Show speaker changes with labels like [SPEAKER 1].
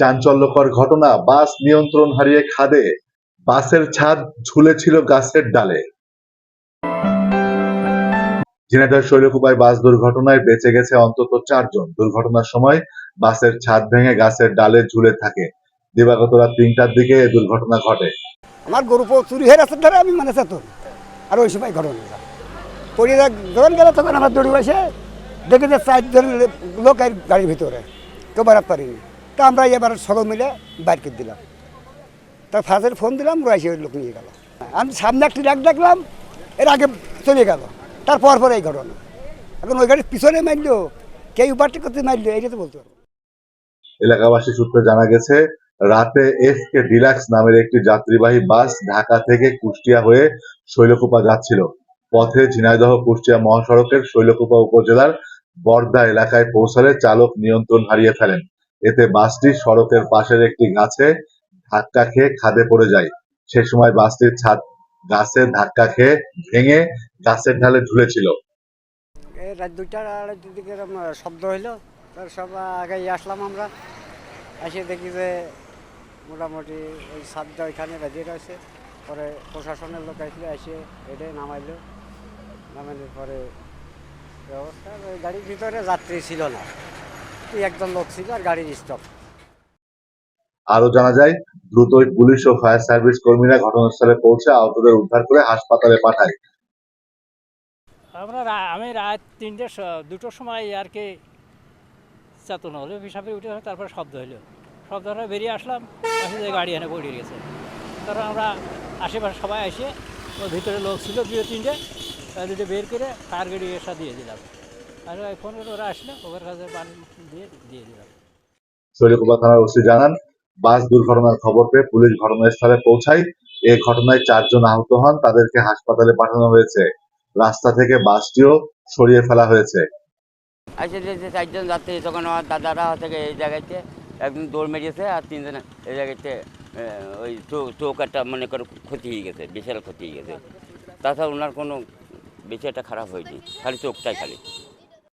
[SPEAKER 1] চাঞ্চল্যকর ঘটনা, বাস নিয়ন্ত্রণ হারিয়ে খাদে, বাসের ছাদ ঝুলেছিল গাছের ডালে। ঝিনাইদহ শৈলকুপায় বাস দুর্ঘটনায় বেঁচে গেছে অন্তত চারজন। দুর্ঘটনার সময় বাসের ছাদ ভেঙে গাছের ডালে ঝুলে থাকে। দিবাগত রাত তিনটার দিকে এই দুর্ঘটনা ঘটে।
[SPEAKER 2] আমার গরু চুরি হয়ে রাস্তার ধারে, আমি মানে চেতন আর ওই সময় ঘটনা। যখন গেল তখন আমার দড়ি বসে, দেখে যে চারজন লোক গাড়ির ভিতরে। কেউ বেড়াতে পারিনি। তা আমরা এবার সকল মিলে বাইর করে দিলাম। তার ফার্স্টের ফোন দিলাম, রয়েছে ওই লোক নিয়ে গেল। আমি সামনে একটি ডাক দেখলাম, এর আগে চলে গেল। তারপর পরে এই ঘটনা। এখন ওই গাড়ির পিছনে মারলো, কে উপারটি করতে মারলো এইটা তো বলতে পারব
[SPEAKER 1] এলাকাবাসী সূত্রে জানা গেছে, রাতে এফ কে ডিলাক্স নামের একটি যাত্রীবাহী বাস ঢাকা থেকে কুষ্টিয়া হয়ে শৈলকুপা যাচ্ছিল। পথে ঝিনাইদহ কুষ্টিয়া মহাসড়কের শৈলকুপা উপজেলার বর্দা এলাকায় পৌঁছালে চালক নিয়ন্ত্রণ হারিয়ে ফেলেন। এতে বাসটি সড়কের পাশের একটি গাছে ধাক্কা খেয়ে খাদে পড়ে যায়। সে সময় বাসটির ছাদ গাছে ধাক্কা খেয়ে ভেঙে গাছের ঢালে ঝুলেছিল
[SPEAKER 3] রাত দুইটার আড়াইটার দিকে শব্দ হইল। তার সব আগে আসলাম আমরা। এসে দেখি যে মোটামুটি ওই সাতটা ওইখানে বেঁধে রয়েছে। পরে প্রশাসনের লোক আসলে, এসে এটা নামাইলো। নামানোর পরে আর ওই গাড়ির ভিতরে যাত্রী ছিল না। একজন লোক ছিল আর গাড়ির স্টপ
[SPEAKER 1] আরও জানা যায় দ্রুতই পুলিশ ও ফায়ার সার্ভিস কর্মীরা ঘটনাস্থলে পৌঁছে আহতদের উদ্ধার করে হাসপাতালে পাঠায়।
[SPEAKER 4] আমরা আমি রাত তিনটে দুটোর সময় আর কি চেতন হলো হিসাবে উঠে তারপর শব্দ হলো। শব্দ হলে বেরিয়ে আসলাম আসে যে গাড়ি এনে পড়ে গেছে। তারপর আমরা আশেপাশে সবাই আসে ওর ভিতরে লোক ছিল দুটো তিনটে দুটো বের করে ফায়ার গাড়ি এসে দিয়ে দিলাম। আর ওই ওরা আসলে ওদের কাছে পানি দিয়ে দিয়ে দিলাম।
[SPEAKER 1] শৈলকুপা থানার ওসি জানান বাস দুর্ঘটনার খবর পেয়ে পুলিশ ঘটনাস্থলে পৌঁছায়। এই ঘটনায় চারজন আহত হন তাদেরকে হাসপাতালে পাঠানো হয়েছে। রাস্তা থেকে বাসটিও সরিয়ে ফেলা হয়েছে।
[SPEAKER 5] যে চারজন যাত্রী তখন আমার দাদারা থেকে এই জায়গাতে একজন দৌড় মেরিয়েছে আর তিনজন এই জায়গাতে আহ, ওই চোখ চোখ একটা মনে করো ক্ষতি হয়ে গেছে বিশাল ক্ষতি হয়ে গেছে। তাছাড়া ওনার কোনো বেশি একটা খারাপ হয়নি খালি চোখটাই খালি।